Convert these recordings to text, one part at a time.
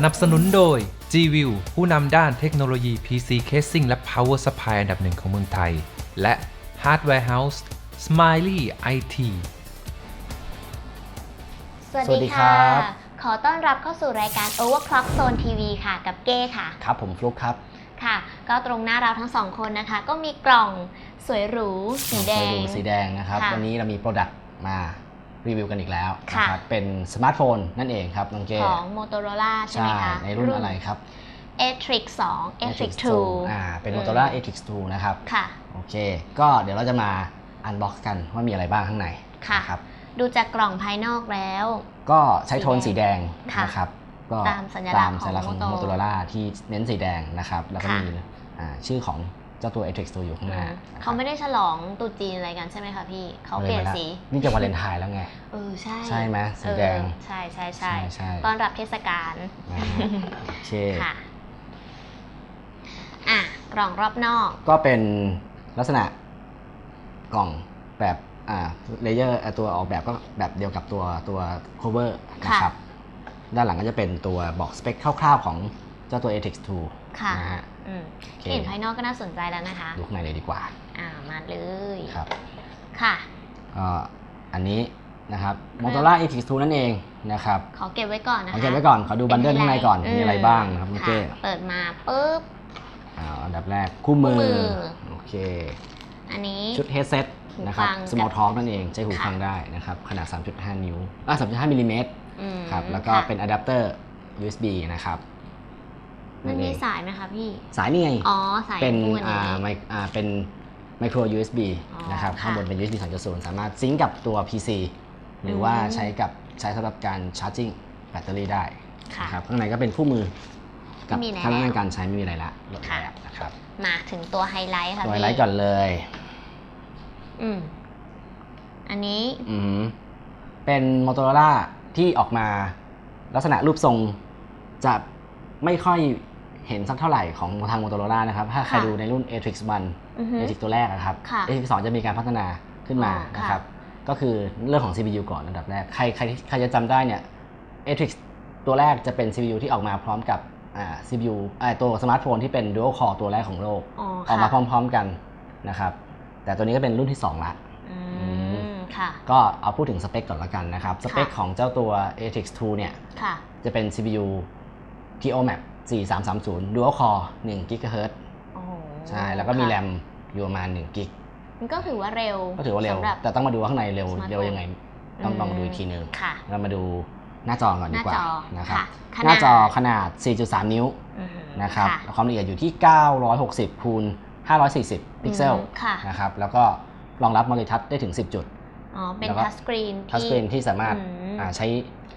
สนับสนุนโดย G-View ผู้นำด้านเทคโนโลยี PC Casing และ Power Supply อันดับหนึ่งของเมืองไทย และ Hardware House Smiley IT สวัสสวัสดีดีครัค่ะบขอต้อนรับเข้าสู่รายการ Overclock Zone TV ค่ะ กับเก้ค่ะ ครับผมฟลุกครับ ค่ะ ก็ตรงหน้าเราทั้งสองคนนะคะ ก็มีกล่องสวยหรูสีแดไปงดูสีแดงนะครับ ค่ะ วันนี้เรามีโปรดักต์มา รีวิวกันอีกแล้วค่ะนะครับเป็นสมาร์ทโฟนนั่นเองครับน้องเจของ Motorola ใช่ไหมคะในรุ่นอะไรครับ Atrix 2 Atrix อ่าเป็นอืม Motorola Atrix 2นะครับ2ค่ะ โอเค ก็เดี๋ยวเราจะมาอันบ็อกซ์กันว่ามีอะไรบ้างข้างในค่ะ นะครับ ดูจากกล่องภายนอกแล้ว ก็ใช้โทนสีแดงค่ะนะครับ ก็ตามสัญลักษณ์ตามสัญลักษณ์ของของ Moto Motorola ที่เน้นสีแดงนะครับ แล้วก็ค่ะ มีอ่าชื่อของ เจ้าตัว Atrix 2อยู่ข้างหน้าอืมนะครับเขาไม่ได้ฉลองตรุษจีนอะไรกันใช่ไหมคะพี่เขาเปลี่ยนอาละสี นี่จะวาเลนไทน์แล้วไงเออใช่ใช่ไหมสีแดงเออใช่ใช่ใช่ใช่ต้อนรับเทศกาลนะฮะโอเคค่ะอะกล่องรอบนอก ก็เป็นลักษณะกล่องแบบอ่าเลเยอร์ตัวออกแบบก็แบบเดียวกับตัวตัว cover ค่ะนะครับด้านหลังก็จะเป็นตัวบอกสเปคคร่าวๆของเจ้าตัว ATEX 2ค่ะนะฮะ อืมโอเคเห็นภายนอกก็น่าสนใจแล้วนะคะดูข้างในเลยดีกว่า อ่ามาเลยครับค่ะก็อันนี้นะครับ Motorola ATEX 2นั่นเองนะครับขอเก็บไว้ก่อนนะคะเอาเก็บไว้ก่อนขอดูบันเดิลข้างในก่อนเป็มีอะไรบ้างนะครับคุณค่ะเจ้เปิดมาปุ๊บอ่าอันดับแรกคู่มือคู่มือโอเคอันนี้ชุด headset หูนะครับฟัง small talk นั่นเองใช้หูค่ะฟังได้นะครับขนาด 3.5 นิ้วอะ3.5มิลลิเมตรอืมครับแล้วก็ค่ะเป็นอะแดปเตอร์ USB นะครับ มันนเอมีงสายไหมคะพี่ สายนี่ไงอ๋อสายเป็นคู่อันอ่านี้ไมอ่าเป็นไมโคร USB อ๋อนะครับค่ะข้างบนเป็น USB 3.0สามารถซิงก์กับตัว PC หรือว่าอืมใช้กับใช้สำหรับการชาร์จิ่งแบตเตอรี่ได้ค่ะนะครับข้างในก็เป็นคู่มือกับไม่มีแล้วขั้นตอนการใช้ไม่มีอะไรละลดค่ะแล้วนะครับมาถึงตัวไฮไลท์ค่ะตัวไฮพี่ไลท์ก่อนเลย อืมอันนี้อือหือเป็น Motorola ที่ออกมาลักษณะรูปทรงจะไม่ค่อย เห็นสักเท่าไหร่ของทาง Motorola นะครับ ถ้าใครค่ะดูในรุ่น Atrix อือฮึ1 Atrix ตัวแรกนะครับค่ะ Atrix 2 จะมีการพัฒนาขึ้นมาอ๋อค่ะนะครับ ก็คือเรื่องของ CPU ก่อนอันดับแรก ใครใครใครจะจำได้เนี่ย Atrix ตัวแรกจะเป็น CPU ที่ออกมาพร้อมกับอ่า CPU อ่าตัวสมาร์ทโฟนที่เป็น Dual Core ตัวแรกของโลกอ๋อออกมาค่ะพร้อม ๆกันนะครับ แต่ตัวนี้ก็เป็นรุ่นที่ 2 ละอืมค่ะก็เอาพูดถึงสเปคก่อนละกันนะครับ สเปคค่ะของเจ้าตัว Atrix 2 เนี่ยค่ะจะเป็น CPU TO Map 4330 Dual Core1 GHz โอ้โหใช่แล้วก็มีค่ะแรมอยู่ประมาณ1 g b มันก็ถือว่าเร็วก็ถือว่าเร็ว สำหรับแต่ต้องมาดูว่าข้างในเร็วสมาร์ทโฟนเร็วยังไง ต้องอืมลองดูอีกทีนึง ค่ะ เรามาดูหน้าจอก่อนดีกว่าหน้าจอนะครับค่ะหน้าจอขนาดขนาด4.3 นิ้วอือหือนะครับค่ะความละเอียดอยู่ที่ 960คูณ540 พิกเซลอืมค่ะ นะครับแล้วก็รองรับมัลติทัชได้ถึง 10 จุด อ๋อ เป็นแล้วก็ทัชสกรีนทัชสกรีนที่สามารถอืมอ่าใช้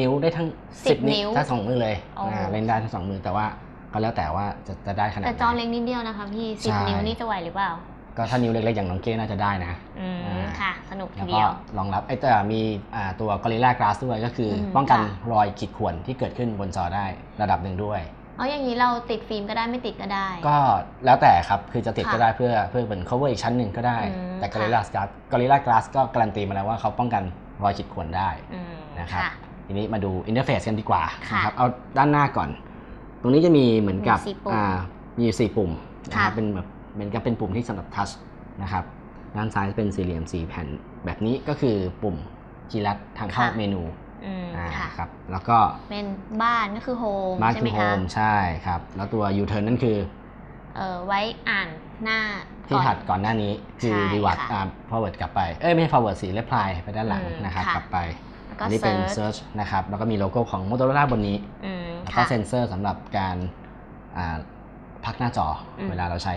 นิ้วได้ทั้งสิบ10 นิ้นิ้ววทั้งสองมือเลยโอ้อ่าเล่นได้ทั้งสองมือแต่ว่าก็แล้วแต่ว่าจะจะได้ขนาดแต่ไหนจอเล็กนิดเดียวนะคะพี่สิบใช่นิ้วนี่จะไหวหรือเปล่า ก็ถ้านิ้วเล็กๆอย่างน้องเก้น่าจะได้นะอืมอ่าค่ะ สนุกทีแล้วเดีก็ยวรองรับไอ้แต่มีอ่าตัว Gorilla Glass ด้วยก็คืออมป้องกันค่ะรอยขีดข่วนที่เกิดขึ้นบนจอได้ระดับหนึ่งด้วย เอาอย่างนี้เราติดฟิล์มก็ได้ไม่ติดก็ได้ ก็แล้วแต่ครับ คือจะติดค่ะก็ได้เพื่อเพื่อเป็น cover อีกชั้นหนึ่งก็ได้อืมแต่ค่ะ Gorilla Glass Gorilla Glass ก็การันตีมาแล้วว่าเขาป้องกันรอยขีดข่วนได้อืมนะครับค่ะทีนี้มาดูอินเทอร์เฟซกันดีกว่าค่ะนะครับเอาด้านหน้าก่อน ตรงนี้จะมีเหมือนกับมีสี่ปุ่มอ่ามีอยู่สี่ปุ่มนะครับค่ะเป็นแบบเหมือนกับเป็นปุ่มที่สำหรับทัชนะครับด้านซ้ายเป็นสี่เหลี่ยมสี่แผ่นแบบนี้ก็คือปุ่มคีย์ลัดทางเข้าค่ะเมนู อืมอ่าค่ะครับแล้วก็เป็นบ้านก็คือโฮมมาร์ใช่คไหมโฮคะมใช่ครับ แล้วตัว U-turn นั่นคือเออไว้อ่านหน้าที่ก่อนถัดก่อนหน้านี้คือใช่รีวัดค่ะอ่า forward กลับไป เอ้ยไม่ใช่ forward สิ reply ไปด้านหลังอืมนะครับค่ะกลับไปแล้วก็อันนี้เป็น search search นะครับ แล้วก็มีโลโก้ของ Motorola บนนี้อืมแล้วก็ค่ะเซ็นเซอร์สำหรับการอ่าพักหน้าจออมเวลาเราใช้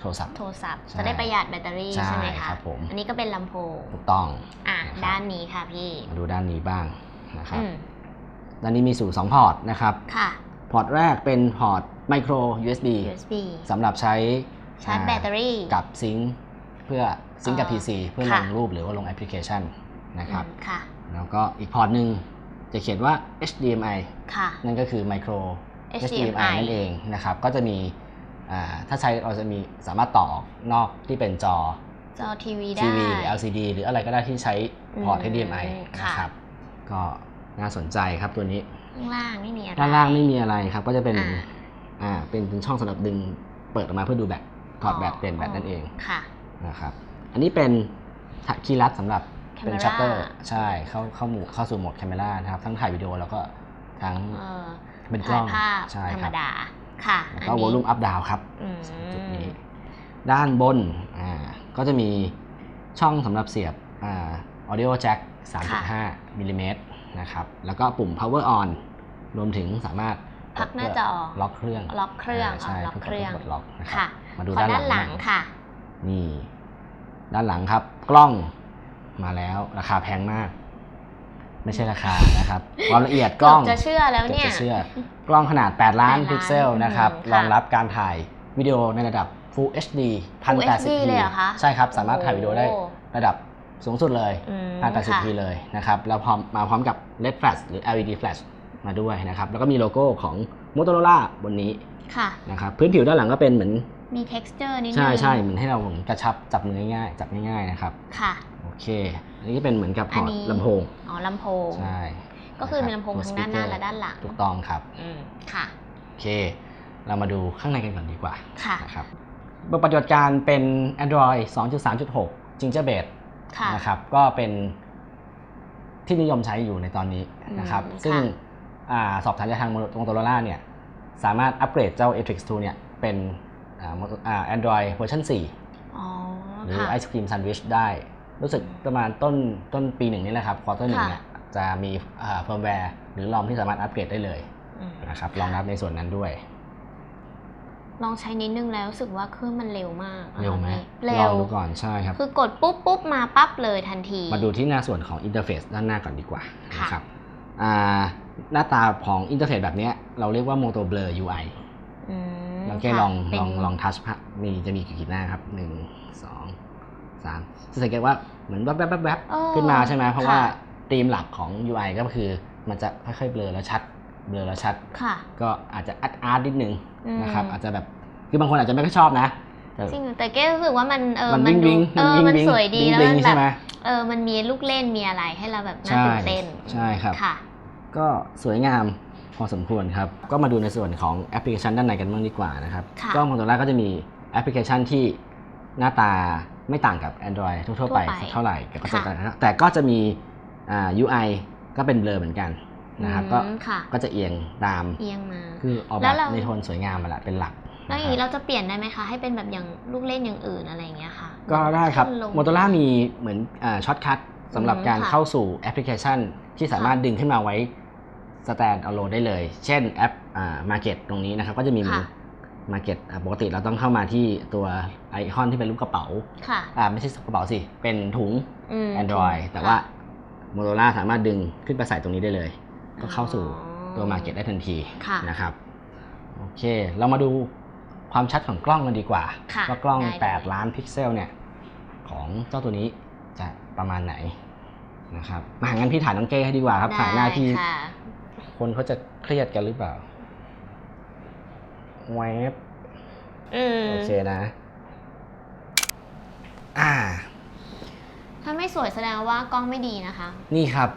โทรศัพท์ โทรศัพท์ใช่จะได้ประหยัดแบตเตอรี่ใช่ใช่ไหมคะครับผม อันนี้ก็เป็นลำโพงถูกต้อง อะนะครับ ด้านนี้ค่ะพี่มาดูด้านนี้บ้างนะครับ อืมด้านนี้มีสู่2พอร์ตนะครับ ค่ะ พอร์ตแรกเป็นพอร์ต micro USB USB สำหรับใช้ชาร์จแบตเตอรี่ กับซิงค์เพื่อซิงค์กับเอ่อ PC เพื่อลค่ะ งรูปหรือว่าลงแอปพลิเคชันนะครับ อืมค่ะ แล้วก็อีกพอร์ตหนึ่งจะเขียนว่า HDMI ค่ะ นั่นก็คือ micro HDMI นั่นเองนะครับ ก็จะมีอ่า ถ้าใช้เราจะมีสามารถต่อออกนอกที่เป็นจอจอทีวีได้ทีวีหรือ LCD หรืออะไรก็ได้ที่ใช้พอร์ตอืม HDMI ค่ะนะครับ ก็น่าสนใจครับตัวนี้ข้างล่างไม่มีอะไรด้านล่างไม่มีอะไรครับ ก็จะเป็นอ่าอ่าเป็นเป็นช่องสำหรับดึงเปิดออกมาเพื่อดูแบตถอดแบตเปลี่ยนแบตนั่นเองค่ะนะครับอันนี้เป็นคีย์ลัดสำหรับเป็น Camera ชัตเตอร์ใช่เข้าเข้าหมู่เข้าสู่โหมดแคม e รานะครับ ทั้งถ่ายวิดีโอแล้วก็ทั้งเออเป็นกล้ถ่าอยงภาพใช่ธรครมรับดา ค่ะแล้วอันก็นี้วอลลุ่มอัพดาวครับอืมสองจุดนี้ ด้านบนอ่าก็จะมีช่องสำหรับเสียบอ่า audio jack 3.5มิลลิเมตรนะครับ แล้วก็ปุ่ม power on รวมถึงสามารถพักหน้าจอ ล็อกเครื่อง ล็อกเครื่องาใช่อ๋อล็อกเครื่องพื่กดล็อกนะครัค่ะบมาดูขอด้านหด้านหลัลังงหน่อยค่ะ นี่ ด้านหลังครับ กล้องมาแล้วราคาแพงมาก ไม่ใช่ราคานะครับ ความละเอียดกล้องเกือบจะเชื่อแล้วเนี่ยกือบจะเชื่อกล้องขนาด 8 ล้าน8ล้านพิกเซลนะครับอืมรองค่ะรับการถ่ายวิดีโอในระดับ Full HD Full 1080p HD เลยเหรอคะใช่ครับ สามารถถ่ายวิดีโอได้โอ้ระดับสูงสุดเลยอืม 1080p ค่ะเลยนะครับ แล้วพร้อมมาพร้อมกับ LED flash หรือ LED flash มาด้วยนะครับ แล้วก็มีโลโก้ของ Motorola บนนี้ค่ะนะครับพื้นผิวด้านหลังก็เป็นเหมือนมี texture นิดนึงใช่ใช่เหมือนให้เรากระชับจับมือง่ายๆจับง่ายๆนะครับค่ะโอเค อันนี้ก็เป็นเหมือนกับพอัอนร์ตนี้ลำโพง อ๋อลำโพง ใช่ ก็คือมีนะลำรับโพงตัวทั้งด้านหน้า speaker และด้านหลัง ถูกต้องครับ อืม ค่ะ โอเค เรามาดูข้างในกันก่อนดีกว่า ค่ะนะครับบทปฏิบัติการเป็น Android 2.3.6 Gingerbread ค่ะนะครับ ก็เป็นที่นิยมใช้อยู่ในตอนนี้นะครับอืมซึ่งค่ะอาสอบถามจากทาง Motorola เนี่ย สามารถอัปเกรดเจ้า Atrix 2 เนี่ย เป็นอ่า Moto- อ่า Android เวอร์ชัน4อ๋อหรือค่ะไอศครีมแซนด์วิชได้ รู้สึกประมาณต้นต้นปีหนึ่งนี่แหละครับควอเตอร์หนึ่งค่ะเนี่ยจะมีเฟิร์มแวร์หรือรอมที่สามารถอัปเกรดได้เลยอืมนะครับรองรับในส่วนนั้นด้วย ลองใช้นิดนึงแล้วรู้สึกว่าเครื่องมันเร็วมาก เร็วไหมเร็ลอวงดูก่อนใช่ครับ คือกดปุ๊บปุ๊บมาปั๊บเลยทันที มาดูที่หน้าส่วนของอินเทอร์เฟซด้านหน้าก่อนดีกว่าค่ะนะครับอ่าหน้าตาของอินเทอร์เฟซแบบเนี้ยเราเรียกว่า Moto Blur UI อืมเราแค่ค่ะลองเป็นลองลองทัชมีจะมีกี่ขีดหน้าครับหนึ่งสอง สามจะสังเกตว่าเหมือนแวบแวบแวบแวบเออขึ้นมาใช่ไหมเพราะว่าค่ะธีมหลักของ UI ก็คือมันจะค่อยๆเบลอแล้วชัดเบลอแล้วชัดค่ะก็อาจจะอาร์ตอาร์ตนิดนึงอืมนะครับอาจจะแบบคือบางคนอาจจะไม่ค่อยชอบนะแต่จริงแต่เก้รู้สึกว่ามันเออมันมัวิงดูวิงเออวิงมันวิงสวยดีวิงแล้ววิมังนใช่ไหแบมบเออมันมีลูกเล่นมีอะไรให้เราแบบน่าใช่ตื่นเต้นใช่ครับค่ะ ก็สวยงามพอสมควรครับ ก็มาดูในส่วนของแอปพลิเคชันด้านในกันบ้างดีกว่านะครับค่ะกล้องมอเตอร์ก็จะมีแอปพลิเคชันที่หน้าตา ไม่ต่างกับ Android ทั่วๆไปทั่วไปสักเท่าไหร่แต่ก็จะค่ะแต่ก็จะมีอ่า UI ก็เป็นเบลอเหมือนกันนะครับก็อืมค่ะก็จะเอียงตามเอียงมาคือออกแล้แบบวเราในโทนสวยงามมาแหละเป็นหลักแล้วอย่างนี้นะครับเราจะเปลี่ยนได้ไหมคะให้เป็นแบบอย่างลูกเล่นอย่างอื่นอะไรอย่างเงี้ยค่ะ ก็ได้ครับขึ้นลงมอเตอร์มีเหมือนช็อตคัทสำหรับอืมการค่ะเข้าสู่แอปพลิเคชัน ที่สามารถดึงขึ้นมาไว้สแตนด์เอาโหลดได้เลย เช่นแอปอ่ามาเก็ตตรงนี้นะครับ ก็จะมี ค่ะมาเก็ตปกติเราต้องเข้ามาที่ตัวไอคอนที่เป็นรูปกระเป๋าค่ะอ่าไม่ใช่กระเป๋าสิ เป็นถุง อืม Android แต่ว่า Motorola สามารถดึงขึ้นไปใส่ตรงนี้ได้เลย ก็เข้าสู่อ๋อตัวมาเก็ตได้ทันทีค่ะนะครับโอเค เรามาดูความชัดของกล้องกันดีกว่าค่ะว่ากล้อง ได้เลย 8 ล้านพิกเซลเนี่ยของเจ้าตัวนี้จะประมาณไหนนะครับมางั้นพี่ถ่ายน้องเก้ให้ดีกว่าครับถ่ายหน้าที่ ได้ค่ะ คนเขาจะเครียดกันหรือเปล่า แวบอืมโอเคนะ อ่า ถ้าไม่สวยแสดงว่ากล้องไม่ดีนะคะนี่ครับ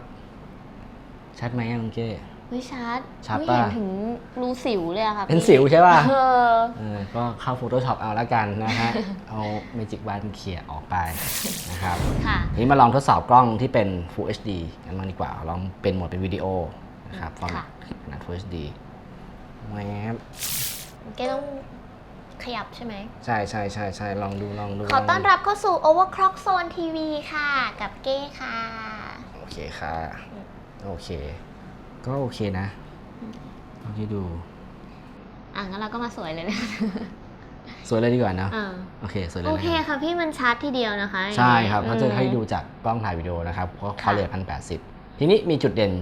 ชัดไหมอะน้องเก้เฮ้ยชัดชัดเฮ้ยปะ เห็นถึงรูสิวเลยอะค่ะเป็นพี่สิวใช่ป่ะ เออเออ ก็เข้า Photoshop เอาละกันนะฮะ เอา Magic Wand เขี่ยออกไปนะครับ ค่ะ ทีนี้มาลองทดสอบกล้องที่เป็น Full HD กันบ้างดีกว่า ลองเป็นโหมดเป็นวิดีโอนะครับฟอร์แมค่ะตขนาด Full HD แวบ เก้ต้องขยับใช่ไหม ใช่ใช่ใช่ใช่ลองดูลองดูขอต้อนลงดูรับเข้าสู่ Overclock Zone TV ค่ะ กับเก้ค่ะ โอเคค่ะ โอเค ก็โอเคนะลองที่ดู อะงั้นเราก็มาสวยเลยนะ สวยเลยดีกว่าเนอะอ่าโอเคสวยเลยโอนะเคค่ะพี่มันชัดทีเดียวนะคะ ใช่ครับอืมเขาจะให้ดูจากกล้องถ่ายวิดีโอนะครับเพราะค่ะเขาเรียพันแปดสิบทีนี้มีจุดเด่น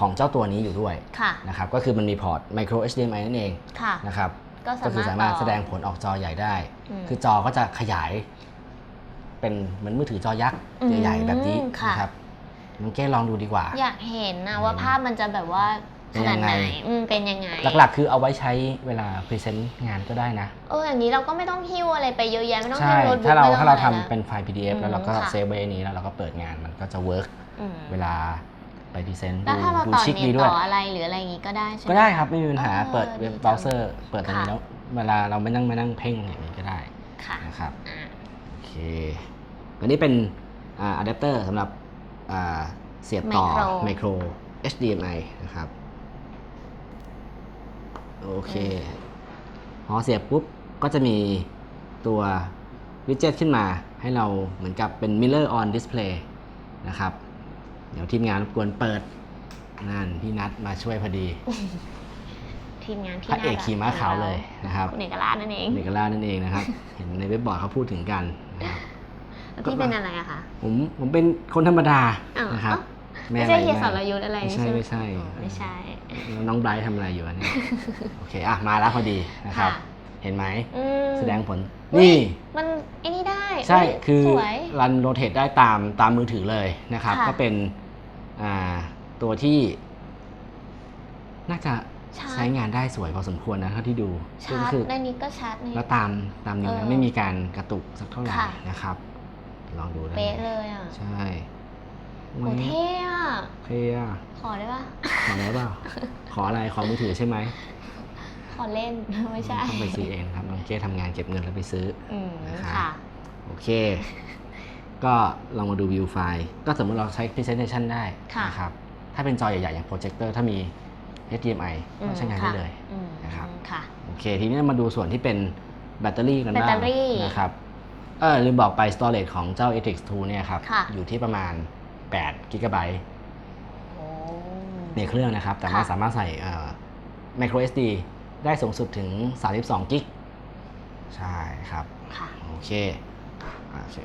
ของเจ้าตัวนี้อยู่ด้วยค่ะนะครับก็คือมันมีพอร์ต micro HDMI นั่นเองค่ะนะครับ ก็ก็คือสามารถต่อแสดงผลออกจอใหญ่ได้อืมคือจอก็จะขยาย เป็นเหมือนมือถือจอยักษ์อืมใหญ่ๆแบบนี้ค่ะนะครับน้องเก้ลองดูดีกว่า อยากเห็นนะว่าภาพมันจะแบบว่าเป็ขนยันาดงไงไหนอืมเป็นยังไง หลักๆ คือเอาไว้ใช้เวลาพรีเซนต์งานก็ได้นะ เอออย่างนี้เราก็ไม่ต้องหิ้วอะไรไปเยอะแยะไม่ต้องใช่หิ้วโน้ตบุ๊กถ้าเราไม่ต้องถ้าเราอะไรทำแล้วเป็นไฟล์ PDF แล้วเราก็อืมค่ะเซฟไว้ในนี้แล้วเราก็เปิดงานมันก็จะเวิร์กอืมเวลา ไปพรีเซนต์แล้วดูถ้าเราดูต่อชิคเน็ดีตด้วต่ยออะไรหรืออะไรอย่างงี้ก็ได้ใช่ไหม ก็ได้ครับไม่มีปัญหาเออเปิดเว็บดีจังเบราว์เซอร์ เปิดตรงนี้ค่ะ แล้วเวลาเราไม่นั่งมานั่งเพ่งอย่างนี้ก็ได้ค่ะนะครับอ่าโอเคอันนี้เป็นอ่าอะแดปเตอร์สำหรับอ่าเสียบต่อไมโคร HDMI นะครับโอเคพอเสียบปุ๊บก็จะมีตัววิดเจ็ตขึ้นมาให้เราเหมือนกับเป็น Mirror on Display นะครับ เดี๋ยวทีมงานรบกวนเปิดนั่นพี่นัดมาช่วยพอดีทีมงานที่พระเอกน่รัขี่ม้าขาวเลยนะครับคุณเอกราชนั่นเองเอกล่าชนั่นเองนะครับ เห็นในเว็บบอร์ดเขาพูดถึงกันนะครับ แล้วพี่เป็นอะไรอะคะผมผมเป็นคนธรรมดาอ้าวนะครับไม่ใช่อะรเฮียสรไม่ยุทธอะไรไม่ใช่ไม่ใช่อ๋อไม่ใช่แล้วน้องไบรท์ทำอะไรอยู่อันนี้โอเคอะมาแล้วพอดีนะครับค่ะเห็นไหมอืมแสดงผลอุ๊ยนี่ มันไอ้นี่ได้ ใช่ยคือสวยรันโรเตทได้ตามตามมือถือเลยนะครับค่ะก็เป็นอ่าตัวที่น่าจะชาร์จใช้งานได้สวยพอสมควรนะเท่าที่ดูชาร์จก็คือในนี้ก็ชาร์จในแล้วตามตามนิ้วเอนะอไม่มีการกระตุกสักเท่าไหร่ค่ะนะครับ ลองดูได้เป๊ะเลยอะใช่โหเท่อะเท่อะขอได้ปะขอได้เปล่าขออะไรขอมือถือใช่ไหมขอเล่นไม่ใช่ต้องไปซื้อเองครับน้องเก้ทำงานเก็บเงินแล้วไปซื้ออืมนะครับค่ะ โอเค ก็ลองมาดูวิวไฟล์ ก็สมมติเราใช้ Presentation ได้ค่ะนะครับ ถ้าเป็นจอใหญ่ๆ อย่างโปรเจคเตอร์ถ้ามี HDMI ก็ใช้งานได้เลยอืมนะครับค่ะโอเค ทีนี้มาดูส่วนที่เป็นแบตเตอรี่กันบ้างแบตเตอรี่นะครับเออลืมบอกไป storage ของเจ้า ATX 2เนี่ยครับค่ะอยู่ที่ประมาณ8 g b โอ้ในเครื่องนะครับ แต่ว่าค่ะสามารถใส่เอ่อ micro SD ได้สูงสุดถึง 32กิกใช่ครับค่ะโอเค อ่าโอเค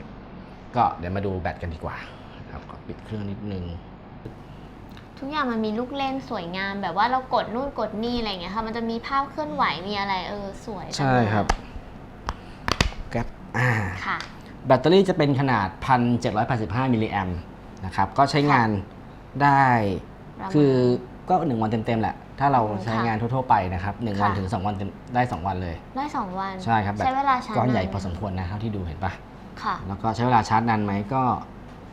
ก็เดี๋ยวมาดูแบตกันดีกว่านะครับก็ปิดเครื่องนิดนึง ทุกอย่างมันมีลูกเล่นสวยงามแบบว่าเรากดนู่นกดนี่อะไรอย่างเงี้ยค่ะ มันจะมีภาพเคลื่อนไหวมีอะไรเออสวยจังเลยแก๊ปอ่าค่ะ แบตเตอรี่จะเป็นขนาด 1,785มิลลิแอมนะครับ ก็ใช้งานได้ประมาณคือก็1วันเต็มๆแหละ ถ้าเราอืมใช้ค่ะงานทั่วๆไปนะครับ1วันค่ะถึง2วันเต็มได้2วันเลย ได้สองวัน ใช่ครับใช้เวลาชาร์จก้อนใหญ่าไพอสมควรนะเท่าที่ดูเห็นปะ ค่ะ แล้วก็ใช้เวลาชาร์จนานไหมก็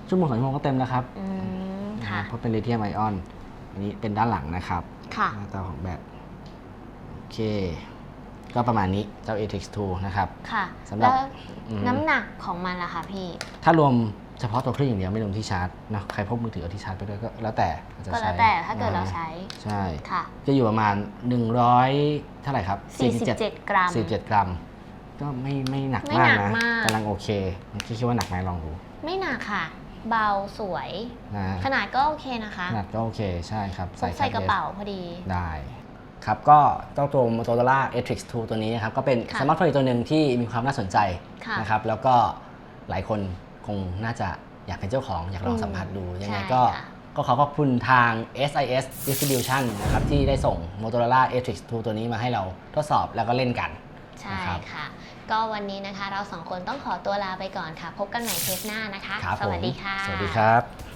ชั่วโมงสองชั่วโมงก็เต็มแล้วครับอืมนะค่ะ เพราะเป็นลิเธียมไอออน อันนี้เป็นด้านหลังนะครับค่ะหน้าตาของแบตโอเค ก็ประมาณนี้เจ้า ATX 2นะครับค่ะสำหรับแล้วอืมน้ำหนักของมันล่ะคะพี่ ถ้ารวมเฉพาะตัวเครื่องอย่างเดียวไม่รวมที่ชาร์จนะใครพกมือถือเอาที่ชาร์จไปด้วยก็แล้วแต่อาจจะก็ใช้แล้วแต่ถ้าเกิดเราใช้ ใช่ค่ะจะอยู่ประมาณ 100 เท่าไหร่ครับ47 กรัม47 กรัม ก็ไม่ไม่หนักไม่มากหนักนะมาก กำลังโอเคเมื่อกี้คิดว่าหนักไหมลองดูไม่หนักค่ะ เบาสวย นะขนาดก็โอเคนะคะขนาดก็โอเคใช่ครับพกใส่แคกระสเป๋าพอดี ได้ ครับก็เจ้าตัว Motorola Atrix 2 ตัวนี้นะครับ ก็เป็นค่ะสมาร์ทโฟนอีกตัวหนึ่งที่มีความน่าสนใจค่ะนะครับ แล้วก็หลายคนคงน่าจะอยากเป็นเจ้าของ อยากลองสัมผัสดู ยังไงใช่ก็ค่ะ ก็ขอขอบคุณทาง SIS Distribution นะครับที่ได้ส่ง Motorola Atrix 2 ตัวนี้มาให้เราทดสอบแล้วก็เล่นกัน ใช่นะครับ ค่ะ ก็วันนี้นะคะเราสองคนต้องขอตัวลาไปก่อนค่ะ พบกันใหม่เทปหน้านะคะ ครับสวัสผมดีค่ะ สวัสดีครับ